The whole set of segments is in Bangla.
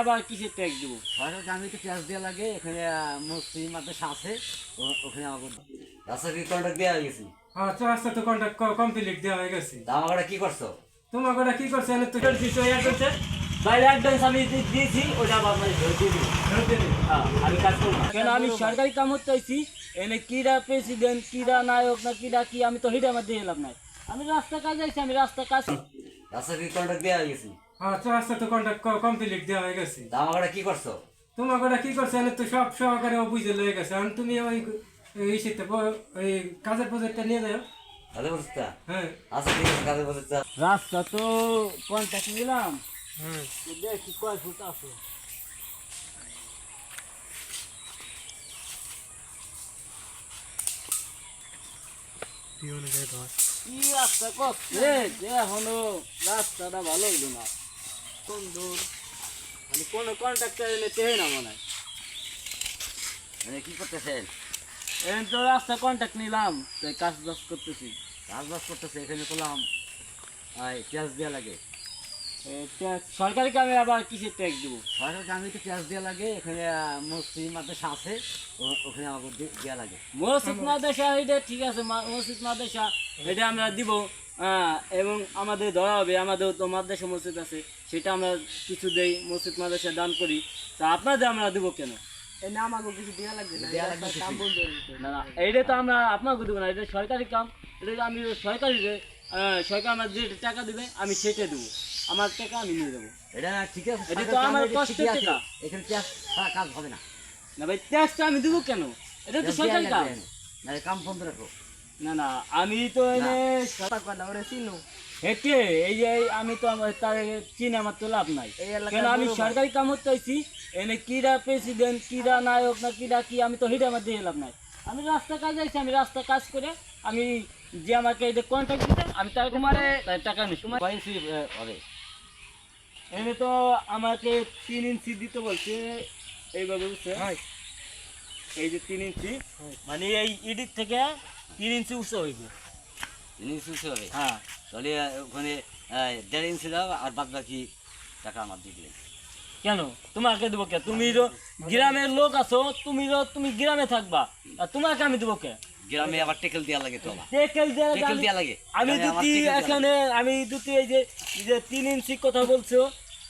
আবার কিসের ট্যাক্স দেবো? আমি তো ট্যাক্স দেওয়া লাগে এখানে মাদ্রাসা আছে ওখানে আমাকে রাস্তা কি কন্ট্রাক্ট দেওয়া হয়ে গেছে? আচ্ছা রাস্তা তো কন্ট্যাক্ট কমপ্লিট দেওয়া হয়ে গেছে। তা আমাকে কি করছ? তোমার ওটা কি করছে? এনে তো কিছু ইয়া করছে। বাইরে অ্যাডভান্স আমি দিয়েছি ওটা আবার দিয়ে দিয়ে। হ্যাঁ, আমি কাজ করব কেন আমি সরকারি কাম করতে আইছি এনে কিরা প্রেসিডেন্ট কিরা নায়ক না কিরা কি আমি তো হিডে মধ্যে এলাম নাই আমি রাস্তা কাজ আইছি আমি রাস্তা কাজ রাস্তা কি কন্ট্রাক্ট দেওয়া হয়ে গেছে? আচ্ছা রাস্তা তো কন্ট্যাক্ট কমপ্লিট দেওয়া হয়ে গেছে। তা আমাকে কি করছ? ওটা কি করছে? তো সব সহকারে ও বুঝে লয়ে গেছে। তুমি ওই এই শীতে ওই কাজের প্রজেক্টটা নিয়ে যাও। কাজে বসতা হ্যাঁ। আচ্ছা ঠিক আছে কাজে বসতা রাস্তা তো কন্ট্যাক্ট নিলাম। হ্যাঁ তো দেখি কয় ফুট আছে। কি রাস্তা এখনও রাস্তাটা ভালো হইল না। কোন দূর? মানে কোনো কন্ট্রাক্টর এনে তেহে না মনে হয়। মানে কি করতেছেন? এখন তো রাস্তা কন্ট্যাক্ট নিলাম তাই কাজ বাজ করতেছি। কাজ বাজ করতেছে এখানে করলাম। ট্যাক্স দেওয়া লাগে। এ, ট্যাক্স সরকারি কামে আবার কিসের ট্যাক্স দেবো? সরকারকে আমি তো ট্যাক্স দেওয়া লাগে এখানে মাদ্রাসা আছে ওখানে আমাকে দেওয়া লাগে। মসজিদ মাদ্রাসা এটা ঠিক আছে মসজিদ মাদ্রাসা এটা আমরা দিব। এবং আমাদের ধরা হবে আমাদের তো মাদ্রাসা মসজিদ আছে সেটা আমরা কিছু দেই মসজিদ মাদ্রাসা দান করি। তা আপনাদের আমরা দেবো কেন? এইটা তো আমরা আপনাকে দেবো না এটা সরকারি কাম এটা আমি সরকারি সরকার আমার যে টাকা দেবে আমি সেটা দেবো। আমার টাকা আমি নিয়ে দেবো এটা ঠিক আছে এটা তো আমার কষ্টের টাকা। এখানে ট্যাক্স ছাড়া কাজ হবে না। না ভাই ট্যাক্সটা আমি দেবো কেন? এটা তো সরকারি কাম। কাম বন্ধ রাখো। না না আমি তো এনে হেঁটে এই যে আমি তো আমার তার চিনে আমার তো লাভ নাই। কেন আমি সরকারি কাম করতে এনে কিরা প্রেসিডেন্ট কিরা নায়ক না কিরা কি আমি তো হিডে মধ্যে লাভ নাই। আমি রাস্তা কাজ আইছি আমি রাস্তা কাজ করে আমি যে আমাকে এই যে কন্ট্যাক্ট দিতে আমি তার কুমারে টাকা নিচ্ছি কয় হবে এনে তো আমাকে তিন ইঞ্চি দিতে বলছে এইভাবে বুঝছে এই যে তিন ইঞ্চি মানে এই ইডির থেকে তিন ইঞ্চি উঁচু হইবে। তিন ইঞ্চি উঁচু হবে? হ্যাঁ। তাহলে ওখানে দেড় ইঞ্চি দাও আর বাদ বাকি টাকা আমার দিয়ে দিলেন। কেন? তোমাকে দেবো কে? তুমি তো গ্রামের লোক আছো তুমি তো তুমি গ্রামে থাকবা। আর তোমাকে আমি দেবো কে? গ্রামে আবার টেকেল দেওয়া লাগে তো টেকেল টেকেল দেওয়া লাগে। আমি এখানে দুটি এখানে আমি দুটি এই যে যে তিন ইঞ্চি কথা বলছো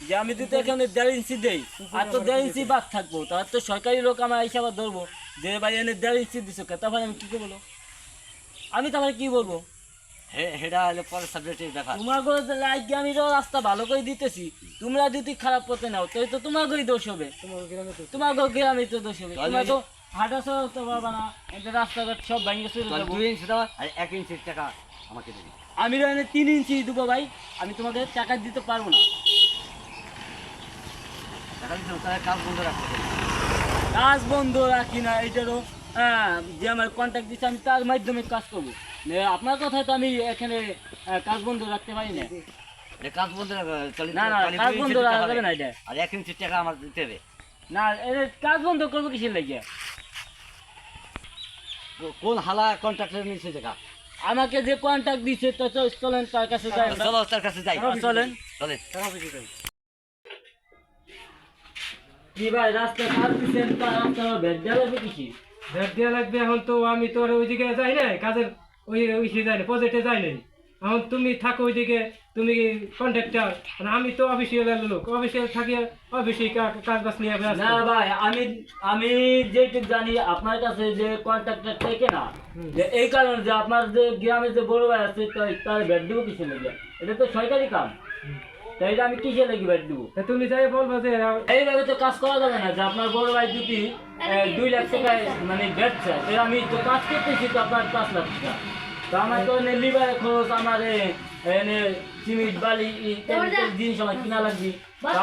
যে আমি দুটো এখানে দেড় ইঞ্চি দেই। আর তো দেড় ইঞ্চি বাদ থাকব। তার তো সরকারি লোক আমার হিসাবে ধরবো। যে ভাই এনে দেড় ইঞ্চি দিছো কে তারপরে আমি কি করব আমি তারপরে কি বলব? হেডা হলে পরের সাবজেক্টের ব্যাপার তোমার করে লাইক আমি তো রাস্তা ভালো করে দিতেছি। তোমরা যদি খারাপ পথে নাও তাহলে তো তোমার করেই দোষ হবে। তোমার গ্রামে তো দোষ হবে। তাহলে তো হাঁটা চলতে পারবা না এটা রাস্তাঘাট সব ভেঙে চলে তাহলে দুই ইঞ্চি দাও আর এক ইঞ্চির টাকা আমাকে দেবে। আমি তিন ইঞ্চি দেবো ভাই। আমি তোমাকে টাকা দিতে পারব না। টাকা দিতে কাজ বন্ধ রাখতে কাজ বন্ধ রাখি না এটারও হ্যাঁ যে আমার কন্ট্যাক্ট দিচ্ছে আমি তার মাধ্যমে কাজ করব। আপনার কথায় তো আমি এখানে কাজ বন্ধ রাখতে পারি না। কাজ বন্ধ না না কাজ বন্ধ রাখা যাবে না এটা। আর এক ইঞ্চির টাকা আমার দিতে হবে। না এটা কাজ বন্ধ করব কিসের লেগে? কোন হালা কন্ট্রাক্টর নিচ্ছে টাকা আমাকে যে কন্ট্যাক্ট দিচ্ছে তো চলেন তার কাছে যাই চলো তার কাছে যাই। চলেন। চলেন। কি ভাই রাস্তা ভেট দেওয়া লাগবে ভেট দেওয়া লাগবে এখন তো আমি তো আর ওইদিকে যাই নাই কাজের ওই ওইসে যাই না প্রজেক্টে যাই নাই। এখন তুমি থাকো ওইদিকে তুমি কন্ট্রাক্টর আমি তো অফিসিয়াল লোক অফিসিয়াল থাকি অফিসে কাজ বাজ নিয়ে। না ভাই আমি আমি যেটুক জানি আপনার কাছে যে কন্ট্রাক্টর থেকে না যে এই কারণে যে আপনার যে গ্রামে যে বড় ভাই আছে তার ভেট দেবো কিসে লেগে এটা তো সরকারি কাম তাই আমি কিসে লেগে ভেট দেবো? তুমি যাই বলব যে এইভাবে তো কাজ করা যাবে না যে আপনার বড় ভাই যদি দুই লাখ টাকায় মানে তাহলে আমি তো কাজ করতেছি তো আপনার পাঁচ লাখ টাকা। তো আমার তো এনে লিভার খরচ আমার এনে সিমেন্ট বালি জিনিস আমার কিনা লাগবে।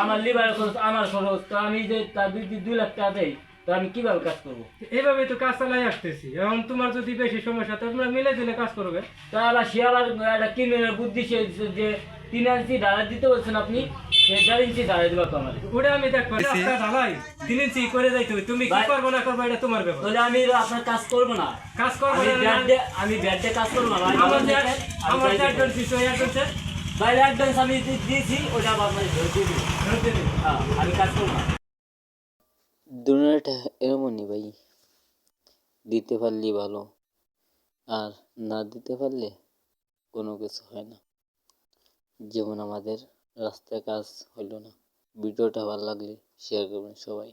আমার লিভার খরচ আমার খরচ তো আমি যে তার দুই দুই লাখ টাকা দেই তো আমি কীভাবে কাজ করব? এইভাবে তো কাজ চালাই আসতেছি। এখন তোমার যদি বেশি সমস্যা তো তোমরা মিলে দিলে কাজ করবে। তা আবার সে আবার একটা কিনে বুদ্ধি সে যে তিন ইঞ্চি ঢালা দিতে বলছেন আপনি সে দেড় ইঞ্চি দিবা তো আমার ওটা আমি দেখব। রাস্তা ঢালাই দিন ইঞ্চি করে যাইতে হবে। তুমি কি করব না করব এটা তোমার ব্যাপার। তাহলে আমি আপনার কাজ করব না। কাজ করব আমি ব্যাট আমি ব্যাট কাজ করব না আমার আমার। একজন শিশু একজন বাইরে অ্যাডভান্স আমি দিয়েছি ওটা আপনাকে ফেরত দিয়ে দিবে। হ্যাঁ আমি কাজ করব না। দুনিয়াটা এরমনই ভাই। দিতে পারলে ভালো, আর না দিতে পারলে কোনো কিছু হয় না। যেমন আমাদের রাস্তায় কাজ হলো না। ভিডিওটা ভালো লাগলে শেয়ার করবেন সবাই।